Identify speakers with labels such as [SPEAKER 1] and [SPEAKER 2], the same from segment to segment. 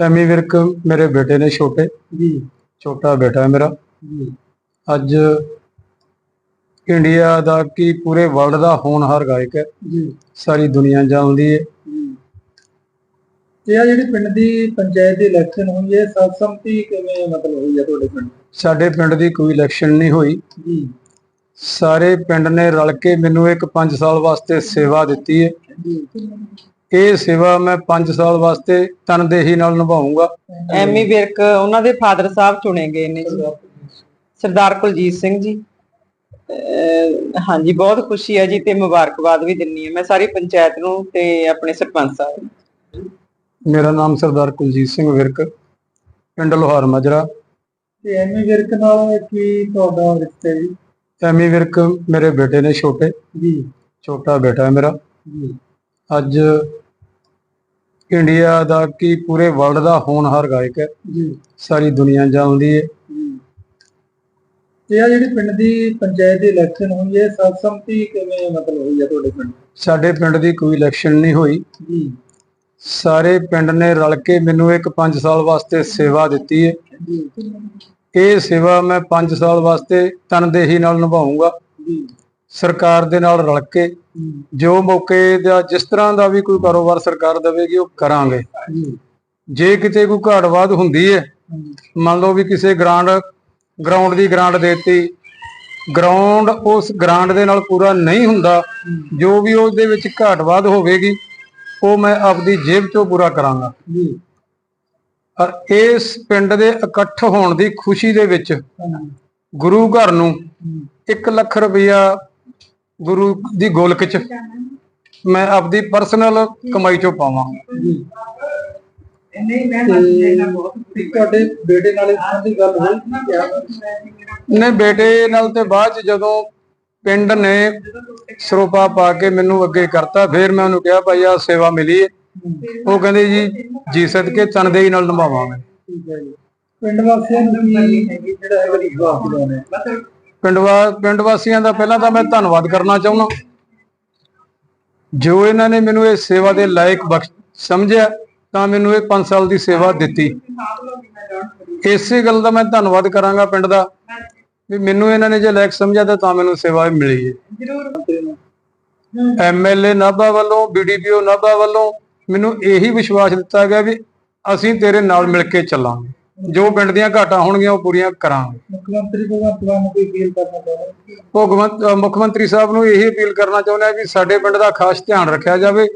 [SPEAKER 1] ਐਮੀ ਵਿਰਕ ਮੇਰੇ ਬੇਟੇ ਨੇ ਛੋਟੇ
[SPEAKER 2] ਜੀ।
[SPEAKER 1] ਛੋਟਾ ਬੇਟਾ ਹੈ ਮੇਰਾ।
[SPEAKER 2] ਜੀ।
[SPEAKER 1] ਅੱਜ ਇੰਡੀਆ ਦਾ ਕੀ ਪੂਰੇ ਵਰਲਡ ਦਾ ਹੋਣਹਾਰ ਗਾਇਕ ਹੈ।
[SPEAKER 2] ਜੀ।
[SPEAKER 1] ਸਾਰੀ ਦੁਨੀਆ ਜਾਣਦੀ ਹੈ।
[SPEAKER 2] ਤੇ ਆ ਜਿਹੜੀ ਪਿੰਡ ਦੀ ਪੰਚਾਇਤ ਦੀ ਇਲੈਕਸ਼ਨ ਹੋਈ ਹੈ ਸਰਬਸੰਮਤੀ ਕਿਵੇਂ ਮਤਲਬ ਹੋਈ ਹੈ ਤੁਹਾਡੇ ਪਿੰਡ?
[SPEAKER 1] ਸਾਡੇ ਪਿੰਡ ਦੀ ਕੋਈ ਇਲੈਕਸ਼ਨ ਨਹੀਂ ਹੋਈ।
[SPEAKER 2] ਜੀ।
[SPEAKER 1] ਸਾਰੇ ਪਿੰਡ ਨੇ ਰਲ ਕੇ ਮੈਨੂੰ ਇੱਕ 5 ਸਾਲ ਵਾਸਤੇ ਸੇਵਾ ਦਿੱਤੀ ਹੈ।
[SPEAKER 2] ਜੀ।
[SPEAKER 1] ਇਹ ਸੇਵਾ ਮੈਂ 5 ਸਾਲ ਵਾਸਤੇ ਤਨਦੇਹੀ ਨਾਲ ਨਿਭਾਉਂਗਾ
[SPEAKER 3] ਐਮੀ ਵਿਰਕ ਉਹਨਾਂ ਦੇ ਫਾਦਰ ਸਾਹਿਬ ਚੁਣੇ ਗਏ ਨੇ ਜੀ। ਸਰਦਾਰ ਕੁਲਜੀਤ ਸਿੰਘ ਜੀ। ਅਹ ਹਾਂਜੀ ਬਹੁਤ ਖੁਸ਼ੀ ਹੈ ਜੀ ਤੇ ਮੁਬਾਰਕਬਾਦ ਵੀ ਦਿੰਨੀ ਹੈ। ਮੈਂ ਸਾਰੀ ਪੰਚਾਇਤ ਨੂੰ ਤੇ ਆਪਣੇ ਸਰਪੰਚ ਸਾਹਿਬ ਨੂੰ।
[SPEAKER 1] ਮੇਰਾ ਨਾਮ ਸਰਦਾਰ ਕੁਲਜੀਤ ਸਿੰਘ ਵਿਰਕ ਪਿੰਡ ਲੋਹਾਰ ਮਜਰਾ।
[SPEAKER 2] ਤੇ ਐਮੀ ਵਿਰਕ ਨਾਲ ਕੀ ਤੁਹਾਡਾ ਰਿਸ਼ਤਾ ਜੀ?
[SPEAKER 1] ਐਮੀ ਵਿਰਕ ਮੇਰੇ ਬੇਟੇ ਨੇ ਛੋਟੇ।
[SPEAKER 2] ਜੀ।
[SPEAKER 1] ਛੋਟਾ ਬੇਟਾ ਹੈ ਮੇਰਾ।
[SPEAKER 2] ਜੀ।
[SPEAKER 1] ਅੱਜ ਇੰਡੀਆ ਦਾ ਕੀ ਪੂਰੇ ਵਰਲਡ ਦਾ ਹੋਣਹਾਰ ਗਾਇਕ ਹੈ।
[SPEAKER 2] ਜੀ।
[SPEAKER 1] ਸਾਰੀ ਦੁਨੀਆ ਜਾਣਦੀ ਹੈ।
[SPEAKER 2] ਤੇ ਆ ਜਿਹੜੀ ਪਿੰਡ ਦੀ ਪੰਚਾਇਤ ਦੀ ਇਲੈਕਸ਼ਨ ਹੋਈ ਹੈ ਸਰਬਸੰਮਤੀ ਕਿਵੇਂ ਮਤਲਬ ਹੋਈ ਹੈ ਤੁਹਾਡੇ ਪਿੰਡ?
[SPEAKER 1] ਸਾਡੇ ਪਿੰਡ ਦੀ ਕੋਈ ਇਲੈਕਸ਼ਨ ਨਹੀਂ ਹੋਈ।
[SPEAKER 2] ਜੀ।
[SPEAKER 1] ਸਾਰੇ ਪਿੰਡ ਨੇ ਰਲ ਕੇ ਮੈਨੂੰ ਇੱਕ 5 ਸਾਲ ਵਾਸਤੇ ਸੇਵਾ ਦਿੱਤੀ ਹੈ। ਇਹ ਸੇਵਾ ਮੈਂ 5 ਸਾਲ ਵਾਸਤੇ ਤਨਦੇਹੀ ਨਾਲ ਨਿਭਾਉਂਗਾ
[SPEAKER 2] ਜੀ।
[SPEAKER 1] ਸਰਕਾਰ ਦੇ ਨਾਲ ਰਲ ਕੇ
[SPEAKER 2] ਜੀ
[SPEAKER 1] ਮੌਕੇ ਦਾ ਜਿਸ ਤਰ੍ਹਾਂ ਦਾ ਵੀ ਕੋਈ ਕਾਰੋਬਾਰ ਸਰਕਾਰ ਦੇਵੇਗੀ ਉਹ ਕਰਾਂਗੇ।
[SPEAKER 2] ਜੀ।
[SPEAKER 1] ਕਿਤੇ ਕੋਈ ਘਾਟਵਾਦ ਹੁੰਦੀ ਹੈ ਮੰਨ ਲਓ ਵੀ ਕਿਸੇ ਗ੍ਰਾਂਡ ਗਰਾਊਂਡ ਦੀ ਗ੍ਰਾਂਟ ਦੇਤੀ ਗਰਾਊਂਡ ਉਸ ਗ੍ਰਾਂਟ ਦੇ ਨਾਲ ਪੂਰਾ ਨਹੀਂ ਹੁੰਦਾ ਜੋ ਵੀ ਉਹਦੇ ਵਿੱਚ ਘਾਟਵਾਦ ਹੋਵੇਗੀ ਉਹ ਮੈਂ ਆਪਦੀ ਜੇਬ ਚੋਂ ਪੂਰਾ ਕਰਾਂਗਾ।
[SPEAKER 2] ਜੀ।
[SPEAKER 1] ਔਰ ਇਸ ਪਿੰਡ ਦੇ ਇਕੱਠ ਹੋਣ ਦੀ ਖੁਸ਼ੀ ਦੇ ਵਿੱਚ। ਗੁਰੂ ਘਰ ਨੂੰ 1 ਲੱਖ ਰੁਪਇਆ ਗੁਰੂ ਦੀ ਗੋਲਕ ਚ। ਮੈਂ ਆਪਦੀ ਪਰਸਨਲ ਕਮਾਈ ਚੋਂ
[SPEAKER 2] ਜੀ ਤੇ ਤੁਹਾਡੇ ਬੇਟੇ ਨਾਲ ਇਸ ਤਰ੍ਹਾਂ ਦੀ ਗੱਲ ਹੋਈ? ਸੀ ਕਿਆ
[SPEAKER 1] ਨੇ ਬੇਟੇ ਨਾਲ ਤੇ ਬਾਅਦ ਚ ਜਦੋਂ ਪਿੰਡ ਨੇ ਸਰੋਪਾ ਪਾ ਕੇ ਮੈਨੂੰ ਅੱਗੇ ਕਰਤਾ ਫਿਰ ਮੈਂ ਉਹਨੂੰ ਕਿਹਾ ਭਾਈ ਆ ਸੇਵਾ ਮਿਲੀ ਹੈ ਉਹ ਕਹਿੰਦੇ ਜੀ ਜੀ ਸਦਕੇ ਤਨਦੇਹੀ ਨਾਲ ਨਿਭਾਵਾਂਗੇ।
[SPEAKER 2] ਹੈ ਜੀ। ਪਿੰਡ ਵਾਸੀਆਂ ਨੂੰ ਕੀ ਜਿਹੜਾ ਹੈਗਾ ਵਿਸ਼ਵਾਸ ਦਿਵਾਉਣਾ ਹੈ
[SPEAKER 1] ਪਿੰਡ ਵਾ ਪਿੰਡ ਵਾਸੀਆਂ ਦਾ ਪਹਿਲਾਂ ਤਾਂ ਮੈਂ ਧੰਨਵਾਦ ਕਰਨਾ ਚਾਹੁੰਦਾ। ਜੋ ਇਹਨਾਂ ਨੇ ਮੈਨੂੰ ਇਹ ਸੇਵਾ ਦੇ ਲਾਇਕ ਬਖਸ਼ ਸਮਝਿਆ, ਤਾਂ ਮੈਨੂੰ ਇਹ 5 ਸਾਲ ਦੀ ਸੇਵਾ ਦਿੱਤੀ। ਇਸੇ ਗੱਲ ਦਾ ਮੈਂ ਧੰਨਵਾਦ ਕਰਾਂਗਾ ਪਿੰਡ ਦਾ। ਵੀ ਮੈਨੂੰ ਇਹਨਾਂ ਨੇ ਜੇ ਲਾਇਕ ਸਮਝਿਆ ਤਾਂ ਮੈਨੂੰ ਸੇਵਾ ਮਿਲੀ ਹੈ। ਐਮਐਲਏ ਨਾਭਾ ਵੱਲੋਂ ਬੀਡੀਪੀਓ ਨਾਭਾ ਵੱਲੋਂ ਮੈਨੂੰ ਇਹੀ ਵਿਸ਼ਵਾਸ ਦਿੱਤਾ ਗਿਆ ਵੀ ਅਸੀਂ ਤੇਰੇ ਨਾਲ ਮਿਲ ਕੇ ਚੱਲਾਂਗੇ। ਜੋ ਪਿੰਡ ਦੀਆਂ ਘਾਟਾਂ ਹੋਣਗੀਆਂ ਉਹ ਪੂਰੀਆਂ ਕਰਾਂਗੇ।
[SPEAKER 2] ਮੁੱਖ ਮੰਤਰੀ ਭਗਵੰਤ ਮਾਨ ਨੂੰ ਕੋਈ ਅਪੀਲ ਕਰਨਾ ਚਾਹੁੰਦੇ
[SPEAKER 1] ਭਗਵੰਤ ਅ, ਮੁੱਖ ਮੰਤਰੀ ਸਾਹਿਬ ਨੂੰ ਇਹੀ ਅਪੀਲ ਕਰਨਾ ਚਾਹੁੰਦੇ ਆ ਵੀ ਸਾਡੇ ਪਿੰਡ ਦਾ ਖਾਸ ਧਿਆਨ ਰੱਖਿਆ ਜਾਵੇ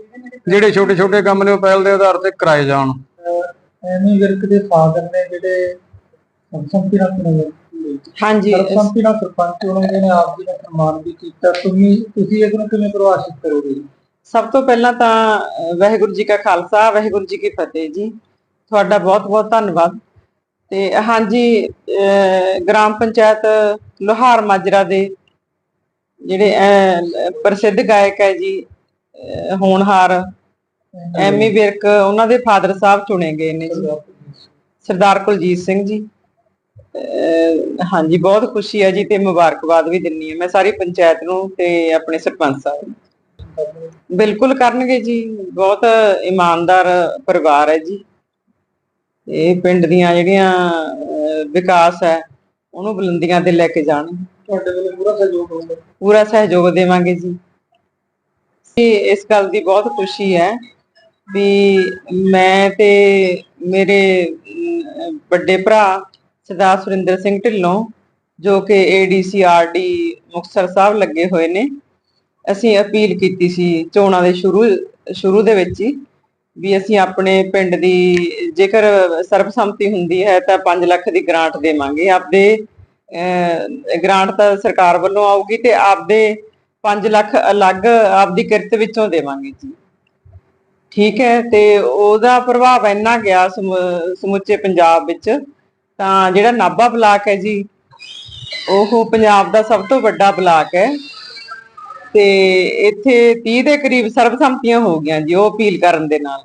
[SPEAKER 1] ਜਿਹੜੇ ਛੋਟੇ ਛੋਟੇ ਕੰਮ ਨੇ ਉਹ ਪਹਿਲ ਦੇ ਆਧਾਰ ਤੇ ਕਰਾਏ ਜਾਣ।
[SPEAKER 2] ਐਮੀ ਵਿਰਕ ਦੇ ਫਾਦਰ ਨੇ ਜਿਹੜੇ ਸੰਪਤੀ ਨਾਲ ਚੁਣੇ
[SPEAKER 3] ਹਾਂਜੀ।
[SPEAKER 2] ਸੰਪਤੀ ਨਾਲ ਸਰਪੰਚ ਚੁਣੇ ਗਏ ਨੇ ਆਪ ਜੀ ਨੇ ਸਨਮਾਨ ਵੀ ਕੀਤਾ। ਤੁਸੀਂ ਤੁਸੀਂ ਇਹਨੂੰ ਕਿਵੇਂ ਪ੍ਰਭਾਸ਼ਿਤ ਕਰੋਗੇ? ਜੀ?
[SPEAKER 3] ਸਭ ਤੋਂ ਪਹਿਲਾਂ ਤਾਂ ਵਾਹਿਗੁਰੂ ਜੀ ਕਾ ਖਾਲਸਾ ਵਾਹਿਗੁਰੂ ਜੀ ਕੀ ਫਤਿਹ ਜੀ। ਤੁਹਾਡਾ ਬਹੁਤ ਬਹੁਤ ਧੰਨਵਾਦ। ਤੇ ਹਾਂਜੀ ਗ੍ਰਾਮ ਪੰਚਾਇਤ ਲੋਹਾਰ ਮਾਜਰਾ ਦੇ ਜਿਹੜੇ ਪ੍ਰਸਿੱਧ ਗਾਇਕ ਹੈ ਜੀ ਹੋਣਹਾਰ ਐਮੀ ਵਿਰਕ ਉਹਨਾਂ ਦੇ ਫਾਦਰ ਸਾਹਿਬ ਚੁਣੇ ਗਏ ਨੇ ਜੀ। ਸਰਦਾਰ ਕੁਲਜੀਤ ਸਿੰਘ ਜੀ। ਹਾਂਜੀ ਬਹੁਤ ਖੁਸ਼ੀ ਹੈ ਜੀ ਤੇ ਮੁਬਾਰਕਬਾਦ ਵੀ ਦਿੰਨੀ ਹੈ ਮੈਂ ਸਾਰੀ ਪੰਚਾਇਤ ਨੂੰ ਤੇ ਆਪਣੇ ਸਰਪੰਚ ਸਾਹਿਬ ਨੂੰ। ਬਿਲਕੁਲ ਕਰਨਗੇ ਜੀ ਬਹੁਤ ਇਮਾਨਦਾਰ ਪਰਿਵਾਰ ਹੈ ਜੀ। ਇਹ ਪਿੰਡ ਦੀਆਂ ਜਿਹੜੀਆਂ ਵਿਕਾਸ ਹੈ ਉਹਨੂੰ ਬੁਲੰਦੀਆਂ ਤੇ ਲੈ ਕੇ ਜਾਣ।
[SPEAKER 2] ਤੁਹਾਡੇ ਵੱਲੋਂ ਪੂਰਾ ਸਹਿਯੋਗ ਹੋਊਗਾ।
[SPEAKER 3] ਪੂਰਾ ਸਹਿਯੋਗ ਦੇਵਾਂਗੇ ਜੀ। ਇਸ ਗੱਲ ਦੀ ਬਹੁਤ ਖੁਸ਼ੀ ਹੈ ਵੀ ਮੈਂ ਤੇ ਮੇਰੇ ਵੱਡੇ ਭਰਾ ਸਰਦਾਰ ਸੁਰਿੰਦਰ ਸਿੰਘ ਢਿੱਲੋਂ ਜੋ ਕਿ ਏਡੀਸੀਆਰਡੀ ਮੁਕਤਸਰ ਸਾਹਿਬ ਲੱਗੇ ਹੋਏ ਨੇ ਅਸੀਂ ਅਪੀਲ ਕੀਤੀ ਸੀ ਚੋਣਾਂ ਦੇ ਸ਼ੁਰੂ ਸ਼ੁਰੂ ਦੇ ਵਿੱਚ ਹੀ। ਵੀ ਅਸੀਂ ਆਪਣੇ ਪਿੰਡ ਦੀ ਜੇਕਰ ਸਰਬਸੰਮਤੀ ਹੁੰਦੀ ਹੈ ਤਾਂ 5 ਲੱਖ ਦੀ ਗ੍ਰਾਂਟ ਦੇਵਾਂਗੇ। ਆਪਦੇ ਅਹ, ਗ੍ਰਾਂਟ ਤਾਂ ਸਰਕਾਰ ਵੱਲੋਂ ਆਊਗੀ ਤੇ ਆਪਦੇ 5 ਲੱਖ ਅਲੱਗ ਆਪਦੀ ਕਿਰਤ ਵਿੱਚੋਂ ਦੇਵਾਂਗੇ ਜੀ। ਠੀਕ ਹੈ ਤੇ ਉਹਦਾ ਪ੍ਰਭਾਵ ਇੰਨਾ ਗਿਆ ਸਮੁੱਚੇ ਪੰਜਾਬ ਵਿੱਚ ਤਾਂ ਜਿਹੜਾ ਨਾਭਾ ਬਲਾਕ ਹੈ ਜੀ ਉਹ ਪੰਜਾਬ ਦਾ ਸਭ ਤੋਂ ਵੱਡਾ ਬਲਾਕ ਹੈ। ਤੇ ਇੱਥੇ 30 ਦੇ ਕਰੀਬ ਸਰਬਸੰਮਤੀਆਂ ਹੋ ਗਈਆਂ ਜੀ ਉਹ ਅਪੀਲ ਕਰਨ ਦੇ ਨਾਲ।